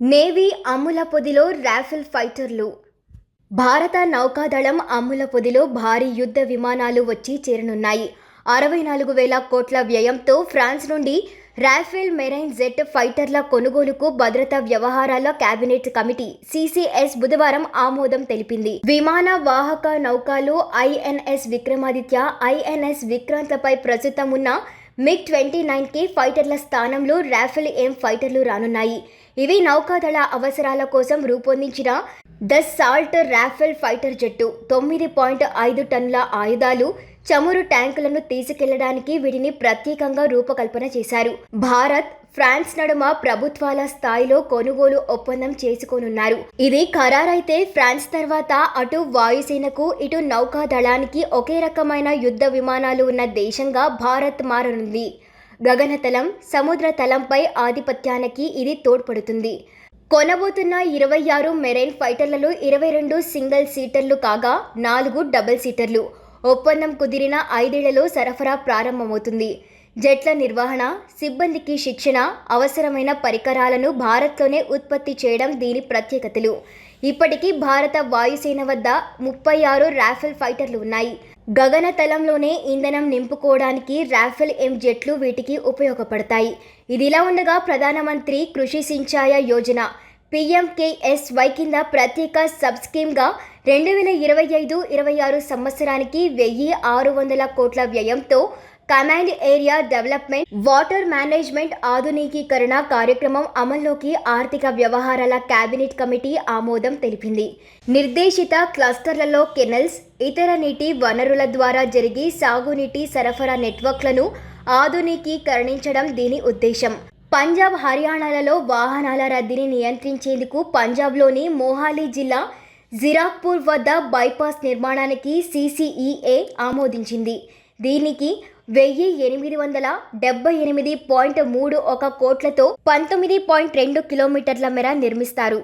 Navy అమ్ముల పొదిలో Rafale ఫైటర్లు. భారత నౌకాదళం అమ్ముల పొదిలో భారీ యుద్ధ విమానాలు వచ్చి చేరనున్నాయి. అరవై నాలుగు వేల కోట్ల వ్యయంతో ఫ్రాన్స్ నుండి రాఫెల్ మెరైన్ జెట్ ఫైటర్ల కొనుగోలుకు భద్రతా వ్యవహారాల కేబినెట్ కమిటీ సిసిఎస్ బుధవారం ఆమోదం తెలిపింది. విమాన వాహక నౌకలు ఐఎన్ఎస్ విక్రమాదిత్య ఐఎన్ఎస్ విక్రాంత్లపై ప్రస్తుతం ఉన్న మిగ్ ట్వంటీ నైన్కి ఫైటర్ల స్థానంలో రాఫెల్ ఎం ఫైటర్లు రానున్నాయి. ఇవి నౌకాదళ అవసరాల కోసం రూపొందించిన ద సాల్ట్ రాఫెల్ ఫైటర్ జెట్టు. తొమ్మిది పాయింట్ ఐదు టన్నుల ఆయుధాలు చమురు ట్యాంకులను తీసుకెళ్ళడానికి వీటిని ప్రత్యేకంగా రూపకల్పన చేశారు. భారత్ ఫ్రాన్స్ నడుమ ప్రభుత్వాల స్థాయిలో కొనుగోలు ఒప్పందం చేసుకోనున్నారు. ఇది ఖరారైతే ఫ్రాన్స్ తర్వాత అటు వాయుసేనకు ఇటు నౌకాదళానికి ఒకే రకమైన యుద్ధ విమానాలు ఉన్న దేశంగా భారత్ మారనుంది. గగనతలం సముద్ర తలంపై ఆధిపత్యానికి ఇది తోడ్పడుతుంది. కొనబోతున్న ఇరవై ఆరు మెరైన్ ఫైటర్లలో ఇరవై రెండు సింగిల్ సీటర్లు కాగా నాలుగు డబుల్ సీటర్లు. ఒప్పందం కుదిరిన ఐదేళ్ళలో సరఫరా ప్రారంభమవుతుంది. జెట్ల నిర్వహణ సిబ్బందికి శిక్షణ అవసరమైన పరికరాలను భారత్లోనే ఉత్పత్తి చేయడం దీని ప్రత్యేకతలు. ఇప్పటికీ భారత వాయుసేన వద్ద ముప్పై ఆరు రాఫెల్ ఫైటర్లు ఉన్నాయి. గగనతలంలోనే ఇంధనం నింపుకోవడానికి రాఫెల్ ఎం జెట్లు వీటికి ఉపయోగపడతాయి. ఇదిలా ఉండగా ప్రధానమంత్రి కృషి సించాయ యోజన పీఎంకేఎస్వై కింద ప్రత్యేక సబ్ స్కీమ్గా రెండు వేల ఇరవై ఐదు ఇరవై ఆరు సంవత్సరానికి వెయ్యి ఆరు వందల కోట్ల వ్యయంతో command area development water management ఆధునికీకరణ కార్యక్రమం అమల్లోకి ఆర్థిక వ్యవహారాల కేబినెట్ కమిటీ ఆమోదం తెలిపింది. నిర్దేశిత క్లస్టర్లలో కెనల్స్ ఇతర నీటి వనరుల ద్వారా జరిగి సాగునీటి సరఫరా నెట్వర్క్లను ఆధునికీకరణించడం దీని ఉద్దేశం. పంజాబ్ హర్యానాలలో వాహనాల రద్దీని నియంత్రించేందుకు పంజాబ్లోని మోహాలీ జిల్లా జిరాక్పూర్ వద్ద బైపాస్ నిర్మాణానికి సీసీఈఏ ఆమోదించింది. దీనికి వెయ్యి ఎనిమిది వందల డెబ్బై ఎనిమిది పాయింట్ మూడు ఒక కోట్లతో పంతొమ్మిది పాయింట్ రెండు కిలోమీటర్ల మేర నిర్మిస్తారు.